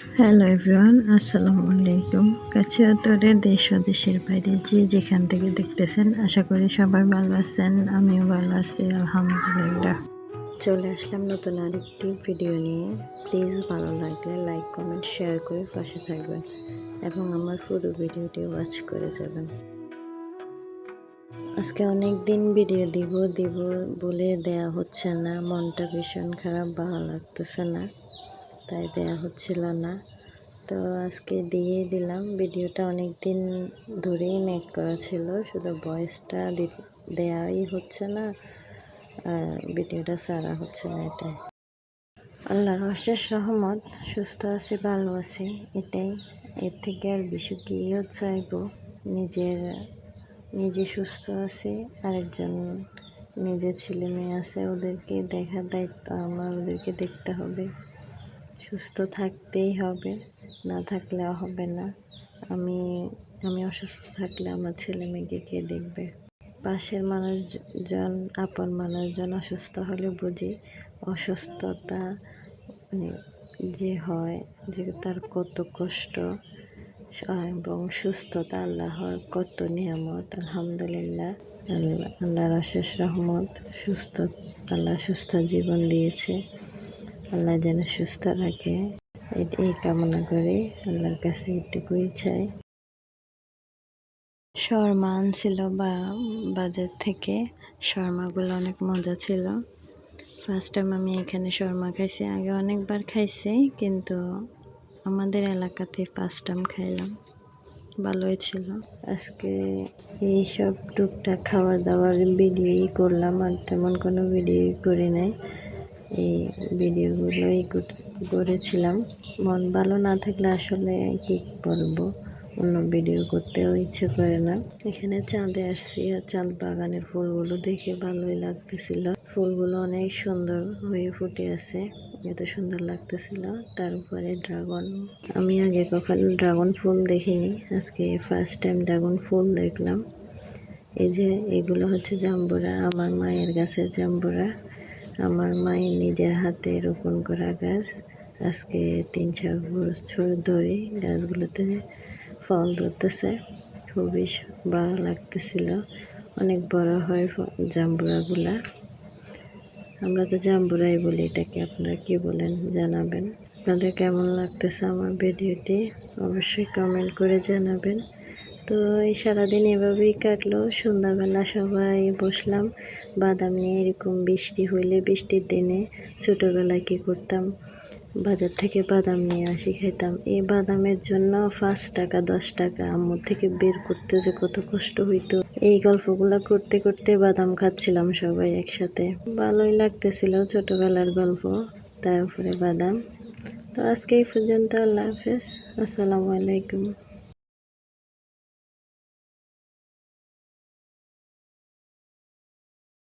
Hello everyone আসসালামু আলাইকুম কাছে তোরে দেশ দেশের বাইরে যে যেখান থেকে দেখতেছেন, আশা করি সবাই ভালো আছেন, আমিও ভালো আছি, আলহামদুলিল্লাহ। চলে আসলাম নতুন আরেকটি ভিডিও নিয়ে। প্লিজ ভালো লাগলে লাইক কমেন্ট শেয়ার করে পাশে থাকবেন এবং আমার পুরো ভিডিওটি ওয়াচ করে যাবেন। আজকে অনেক দিন ভিডিও দিব দিব বলে দেয়া হচ্ছে না। মনটা ভীষণ খারাপ, ভালো লাগতেছে না। তাই দেয়া হচ্ছিল না। তো আজকে দিয়ে দিলাম। ভিডিওটা অনেক দিন ধরেই মেক করা ছিল। শুধু ভয়েসটা দেওয়াই হচ্ছে না, আর ভিডিওটা সারা হচ্ছে না এটাই। আল্লাহর অশেষ রহমত, সুস্থ আছি, ভালো আছি, এটাই। এর থেকে আর বেশি কীও চাইব? নিজের, নিজে সুস্থ আছে, আরেকজন নিজের ছেলে মেয়ে আছে, ওদেরকে দেখার দায়িত্ব আমার, ওদেরকে দেখতে হবে। সুস্থ থাকতেই হবে, না থাকলেও হবে না। আমি আমি অসুস্থ থাকলে আমার ছেলে মেয়েকে কে দেখবে? পাশের মানুষজন, আপন মানুষজন অসুস্থ হলে বুঝি অসুস্থতা মানে যে হয় যে তার কত কষ্ট এবং সুস্থতা, আল্লাহর কত নিয়ামত, আলহামদুলিল্লাহ, আল্লাহ, আল্লাহর অশেষ রহমত, সুস্থ, আল্লাহ সুস্থ জীবন দিয়েছে। আল্লাহ যেন সুস্থ রাখে। এই কামনা করে আল্লাহর কাছে এটুকুই চাই। শর্মা আনছিল বা বাজার থেকে। শর্মাগুলো অনেক মজা ছিল। ফার্স্ট টাইম আমি এখানে শর্মা খাইছি। আগে অনেকবার খাইছি, কিন্তু আমাদের এলাকাতে ফার্স্ট টাইম খাইলাম। ভালোই ছিল। আজকে এইসব টুকটাক খাবার দাবার ভিডিওই করলাম, আর তেমন কোনো ভিডিওই করি নাই। এই ভিডিওগুলোই করেছিলাম। মন ভালো না থাকলে আসলে কি বলব অন্য ভিডিও করতেও ইচ্ছে করে না। এখানে চাঁদে আসছি আর চাঁদ বাগানের ফুলগুলো দেখে ভালোই লাগতেছিল। ফুলগুলো অনেক সুন্দর হয়ে ফুটে আছে, এত সুন্দর লাগতেছিল। তারপরে ড্রাগন, আমি আগে কখনো ড্রাগন ফুল দেখিনি। আজকে ফার্স্ট টাইম ড্রাগন ফুল দেখলাম। এই যে এগুলো হচ্ছে জাম্বুরা, আমার মায়ের গাছের জাম্বুরা। আমার মায়ের নিজের হাতে রোপণ করা গাছ। আজকে তিন, চার বছর ধরে গাছগুলোতে ফল ধরতেছে। খুবই ভালো লাগতেছিল। অনেক বড় হয় জাম্বুরাগুলা। আমরা তো জাম্বুরাই বলি, এটাকে আপনারা কি বলেন জানাবেন। আপনাদের কেমন লাগতেছে আমার ভিডিওটি? অবশ্যই কমেন্ট করে জানাবেন। তো এই সারাদিন এভাবেই কাটলো। সন্ধ্যাবেলা সবাই বসলাম। বাদাম নিয়ে এরকম বৃষ্টি হইলে বৃষ্টির দিনে ছোটোবেলায় কী করতাম? বাজার থেকে বাদাম নিয়ে আসি খেতাম এই বাদামের জন্য পাঁচ টাকা, দশ টাকা আম্মুর থেকে বের করতে যে কত কষ্ট হইতো। এই গল্পগুলো করতে করতে বাদাম খাচ্ছিলাম সবাই একসাথে। ভালোই লাগতেছিল ছোটবেলার গল্প তার উপরে বাদাম। তো আজকে এই পর্যন্ত আল্লাহ হাফেজ। আসসালামু আলাইকুম।